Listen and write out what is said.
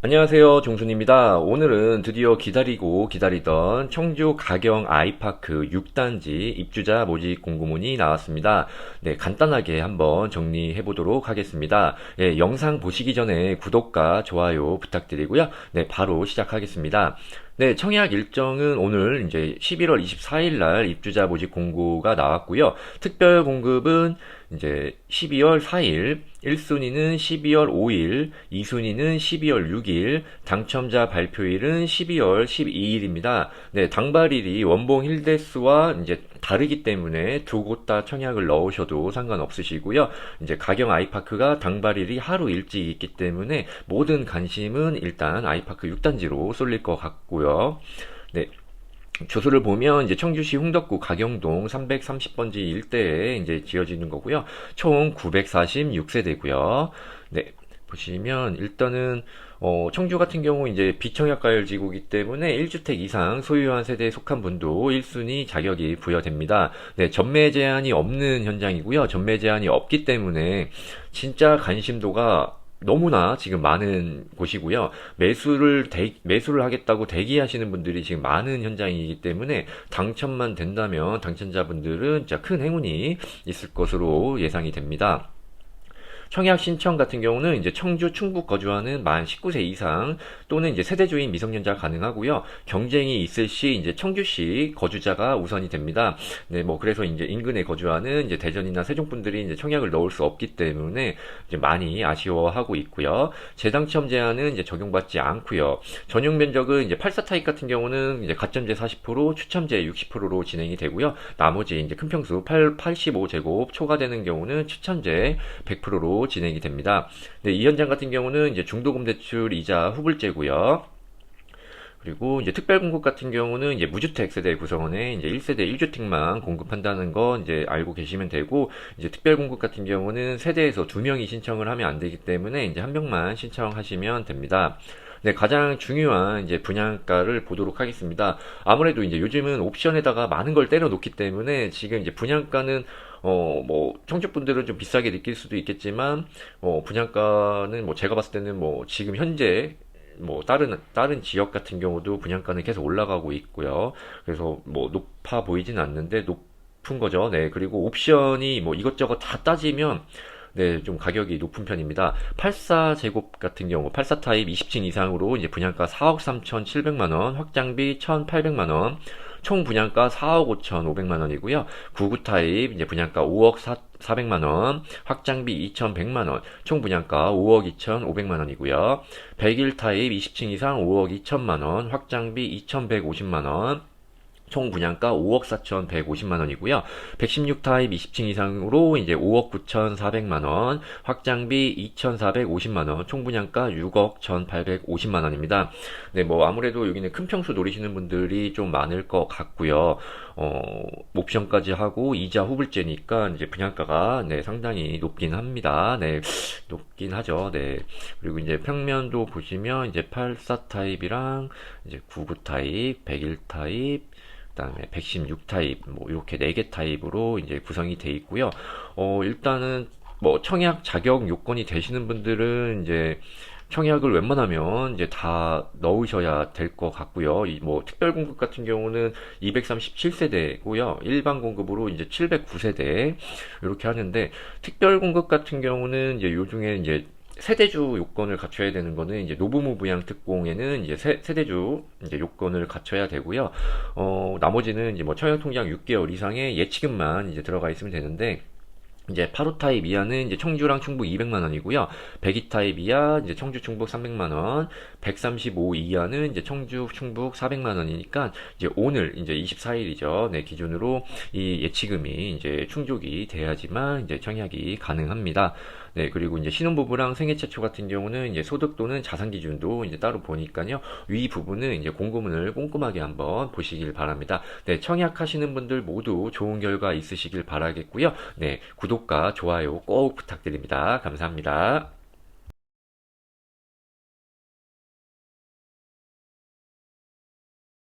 안녕하세요. 종순입니다. 오늘은 드디어 기다리고 기다리던 청주 가경 아이파크 6단지 입주자 모집 공고문이 나왔습니다. 네, 간단하게 한번 정리해 보도록 하겠습니다. 예, 영상 보시기 전에 구독과 좋아요 부탁드리고요. 네, 바로 시작하겠습니다. 네, 청약 일정은 오늘 이제 11월 24일 날 입주자 모집 공고가 나왔고요. 특별 공급은 이제 12월 4일, 1순위는 12월 5일, 2순위는 12월 6일, 당첨자 발표일은 12월 12일입니다. 네, 당발일이 원봉 힐데스와 이제 다르기 때문에 두 곳 다 청약을 넣으셔도 상관없으시고요. 이제 가경 아이파크가 당발일이 하루 일찍 있기 때문에 모든 관심은 일단 아이파크 6단지로 쏠릴 것 같고요. 네. 주소를 보면 이제 청주시 흥덕구 가경동 330번지 일대에 이제 지어지는 거고요. 총 946세대고요. 네. 보시면 일단은 어, 청주 같은 경우 이제 비청약가열 지구이기 때문에 1주택 이상 소유한 세대에 속한 분도 1순위 자격이 부여됩니다. 네, 전매 제한이 없는 현장이고요. 전매 제한이 없기 때문에 진짜 관심도가 너무나 지금 많은 곳이고요. 매수를 대, 매수를 하겠다고 대기하시는 분들이 지금 많은 현장이기 때문에 당첨만 된다면 당첨자분들은 진짜 큰 행운이 있을 것으로 예상이 됩니다. 청약 신청 같은 경우는 이제 청주 충북 거주하는 만 19세 이상 또는 이제 세대주인 미성년자 가능하고요. 경쟁이 있을 시 이제 청주시 거주자가 우선이 됩니다. 네, 뭐 그래서 이제 인근에 거주하는 이제 대전이나 세종 분들이 이제 청약을 넣을 수 없기 때문에 이제 많이 아쉬워하고 있고요. 재당첨 제한은 이제 적용받지 않고요. 전용 면적은 이제 84 타입 같은 경우는 이제 가점제 40%, 추첨제 60%로 진행이 되고요. 나머지 이제 큰 평수 8, 85제곱 초과되는 경우는 추첨제 100%로 진행이 됩니다. 네, 이 현장 같은 경우는 이제 중도금 대출 이자 후불제고요. 그리고 이제 특별 공급 같은 경우는 이제 무주택 세대 구성원에 이제 1세대 1주택만 공급한다는 거 이제 알고 계시면 되고 이제 특별 공급 같은 경우는 세대에서 두 명이 신청을 하면 안 되기 때문에 이제 한 명만 신청하시면 됩니다. 네, 가장 중요한 이제 분양가를 보도록 하겠습니다. 아무래도 이제 요즘은 옵션에다가 많은 걸 때려 놓기 때문에 지금 이제 분양가는 어, 뭐, 청주분들은 좀 비싸게 느낄 수도 있겠지만, 어, 분양가는 뭐, 제가 봤을 때는 뭐, 지금 현재, 뭐, 다른, 다른 지역 같은 경우도 분양가는 계속 올라가고 있고요. 그래서 뭐, 높아 보이진 않는데, 높은 거죠. 네. 그리고 옵션이 뭐, 이것저것 다 따지면, 네, 좀 가격이 높은 편입니다. 84 제곱 같은 경우, 84 타입 20층 이상으로 이제 분양가 4억 3,700만 원, 확장비 1,800만 원, 총 분양가 4억 5천 5백만 원이고요. 99 타입 이제 분양가 5억 4, 400만 원, 확장비 2,100만 원, 총 분양가 5억 2,500만 원이고요. 101 타입 20층 이상 5억 2천만 원, 확장비 2,150만 원. 총 분양가 5억 4,150만 원이고요. 116 타입 20층 이상으로 이제 5억 9,400만 원, 확장비 2,450만 원, 총 분양가 6억 1,850만 원입니다. 네, 뭐 아무래도 여기는 큰 평수 노리시는 분들이 좀 많을 것 같고요. 어, 옵션까지 하고 이자 후불제니까 이제 분양가가 네, 상당히 높긴 합니다. 네, 높긴 하죠. 네. 그리고 이제 평면도 보시면 이제 84 타입이랑 이제 99 타입, 101 타입, 그다음에 116 타입 뭐 이렇게 4개 타입으로 이제 구성이 돼 있고요. 어 일단은 뭐 청약 자격 요건이 되시는 분들은 이제 청약을 웬만하면 이제 다 넣으셔야 될 것 같고요. 이 뭐 특별 공급 같은 경우는 237세대고요. 일반 공급으로 이제 709세대 이렇게 하는데 특별 공급 같은 경우는 이제 요중에 이제 세대주 요건을 갖춰야 되는 거는 이제 노부무 부양 특공에는 이제 세, 세대주 이제 요건을 갖춰야 되고요. 어, 나머지는 이제 뭐 청약 통장 6개월 이상의 예치금만 이제 들어가 있으면 되는데 이제 8호 타입 이하는 이제 청주랑 충북 200만 원이고요. 102 타입 이하 이제 청주 충북 300만 원, 135 이하는 이제 청주 충북 400만 원이니까 이제 오늘 이제 24일이죠. 네, 기준으로 이 예치금이 이제 충족이 돼야지만 이제 청약이 가능합니다. 네, 그리고 이제 신혼부부랑 생애 최초 같은 경우는 이제 소득 또는 자산 기준도 이제 따로 보니까요. 위 부분은 이제 공고문을 꼼꼼하게 한번 보시길 바랍니다. 네, 청약하시는 분들 모두 좋은 결과 있으시길 바라겠고요. 네, 구독과 좋아요 꼭 부탁드립니다. 감사합니다.